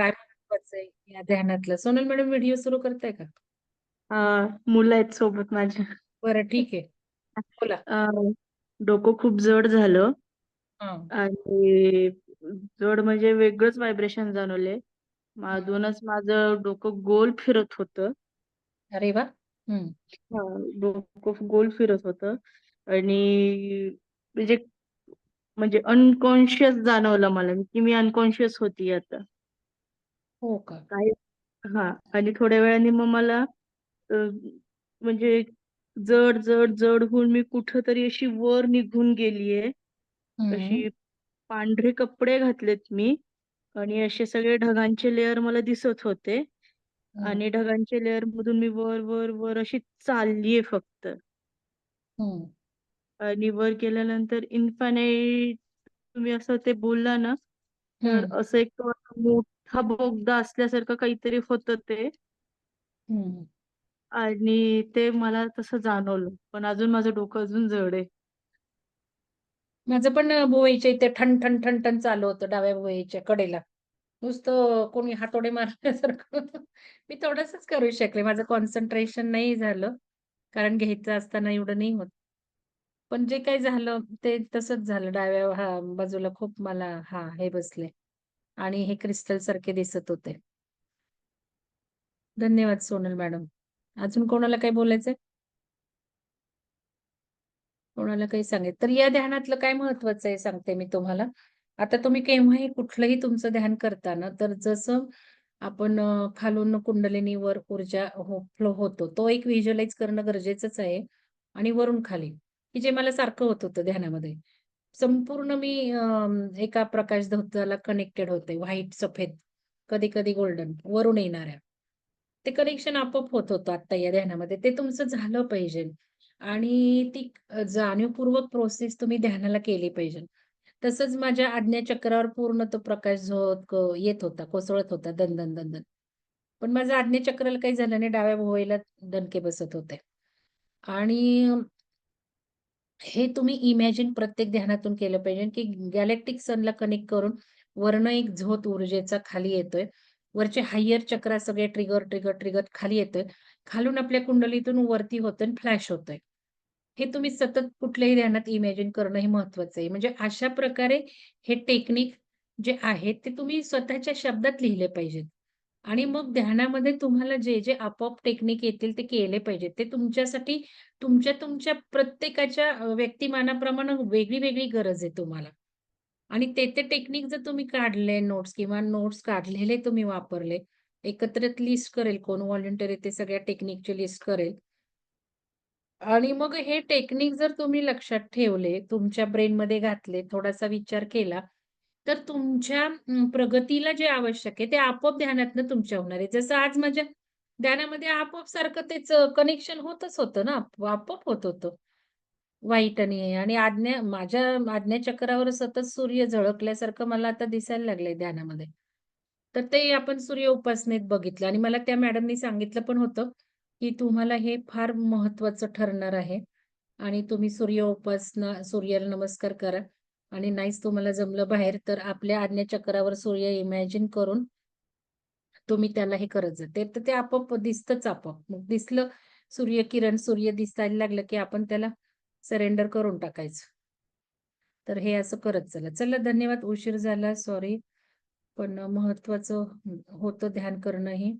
काय महत्वाचं आहे या ध्यानातलं? सोनल मॅडम व्हिडिओ सुरू करताय का? अ, मुलं आहेत सोबत माझ्या. बरं ठीक आहे. बोला. अ, डोकं खूप जड झालं हां. आणि जड म्हणजे वेगळंच व्हायब्रेशन जाणवले. हं. अधूनच माझं डोकं गोल फिरत होतं. अरे! हं. हां, डोकं गोल फिरत होतं आणि म्हणजे म्हणजे अनकॉन्शियस जाणवलं मला, की मी अनकॉन्शियस होतीये आता. हो का? काही हां आणि थोड्या वेळाने मग मला अ, म्हणजे जड, जड, जड होऊन मी कुठेतरी अशी वर निघून गेलीये. हं. अशी पांढरे कपडे घातलेत मी आणि असे सगळे ढगांचे लेयर मला दिसत होते हं. आणि ढगांच्या लेयरमधून मी वर, वर, वर अशी चाललीये फक्त. हं. आणि वर गेल्यानंतर इन्फानाइट तुम्ही असं ते बोलला ना, तर हं. असं एक मोठा बोगदा असल्यासारखं काहीतरी होतं ते. हं. आणि ते मला तसं जाणवलं. पण अजून माझं डोकं अजून जड आहे. माझं पण अ, भुवईच्या इथे ठण, ठण, ठण, ठण चालू होतं डाव्या भुवईच्या कडेला. नुसतं कोणी हातोडे मारल्यासारखं. मी थोडंसंच करू शकले. माझं कॉन्सन्ट्रेशन नाही झालं. कारण घ्यायचं असताना एवढं नाही होत. पण जे काही झालं ते तसंच झालं. डाव्या हां, बाजूला खूप मला हां, हे बसले आणि हे क्रिस्टल सारखे दिसत होते. धन्यवाद सोनल मॅडम. अजून कोणाला काही बोलायचंय? कोणाला काही सांगेल तर या ध्यानातलं काय महत्वाचं आहे सांगते मी तुम्हाला. आता तुम्ही केव्हाही कुठलंही तुमचं ध्यान करताना तर जसं आपण खालून कुंडलिनी वर ऊर्जा हो फ्लो होतो. तो एक व्हिज्युअलाइज करणं गरजेचंच आहे आणि वरून खाली, की जे मला सारखं होत होतं ध्यानामध्ये. संपूर्ण मी एका प्रकाश धोत्याला कनेक्टेड होते. व्हाईट, सफेद, कधी-कधी गोल्डन वरून येणाऱ्या. ते कनेक्शन आपोआप होत होतं आता या ध्यानामध्ये. ते तुमचं झालं पाहिजे आणि ती जाणीवपूर्वक प्रोसेस तुम्ही ध्यानाला केली पाहिजे. तसंच माझ्या आज्ञाचक्रावर पूर्ण तो प्रकाश झोत येत होता, कोसळत होता दंदन दंदन पण माझं आज्ञाचक्राला काही झालं नाही. डाव्या भुवईला दणके बसत होते. आणि हे तुम्ही इमॅजिन प्रत्येक ध्यानातून केलं पाहिजे, की गॅलेक्टिक सनला कनेक्ट करून वर्ण एक झोत ऊर्जेचा खाली येतोय. वरचे हायर चक्रा सगळे ट्रिगर, ट्रिगर, ट्रिगर खाली येतोय. खालून आपल्या कुंडलीतून वरती होतंय आणि फ्लॅश होतंय. हे तुम्ही सतत कुठल्याही ध्यानात इमॅजिन करणं हे महत्वाचं आहे. म्हणजे अशा प्रकारे हे टेक्निक जे आहेत ते तुम्ही स्वतःच्या शब्दात लिहिले पाहिजेत. आणि मग ध्यानामध्ये तुम्हाला जे-जे आपोआप टेक्निक येतील ते केले पाहिजेत. ते तुमच्यासाठी तुमच्या, तुमच्या प्रत्येकाच्या व्यक्तिमानाप्रमाणे वेगळी-वेगळी गरज आहे तुम्हाला. आणि ते-ते टेक्निक जर तुम्ही काढले नोट्स किंवा नोट्स काढलेले तुम्ही वापरले, एकत्रित लिस्ट करेल कोण व्हॉलेंटियर ते सगळ्या टेक्निकची लिस्ट करेल. आणि मग हे टेक्निक जर तुम्ही लक्षात ठेवले, तुमच्या ब्रेनमध्ये घातले, थोडासा विचार केला, तर तुमच्या प्रगतीला जे आवश्यक आहे, ते आपोआप ध्यानातनं तुमच्या होणार आहे. जसं आज माझ्या ध्यानामध्ये आपोआप सारखं तेच कनेक्शन होतच होतं ना, आपोआप होत होतं. वाईट आणि आणि आज्ञा माझ्या आज्ञाचक्रावर सतत सूर्य झळकल्यासारखं मला आता दिसायला लागलंय ध्यानामध्ये. तर ते आपण सूर्य उपासनेत बघितलं आणि मला त्या मॅडमनी सांगितलं पण होतं, की तुम्हाला हे फार महत्वाचं ठरणार आहे आणि तुम्ही सूर्य उपासना, सूर्याला नमस्कार करा आणि नाहीच तुम्हाला जमलं बाहेर, तर आपल्या आज्ञाचक्रावर सूर्य इमॅजिन करून तुम्ही त्याला हे करत जा. ते तर ते आपोआप दिसतच आपोआप. मग दिसलं सूर्यकिरण, सूर्य दिसायला लागलं, की आपण त्याला सरेंडर करून टाकायचं. तर हे असं करत चला. चला धन्यवाद. उशीर झाला सॉरी. पण महत्वाचं होतं ध्यान करणं हे.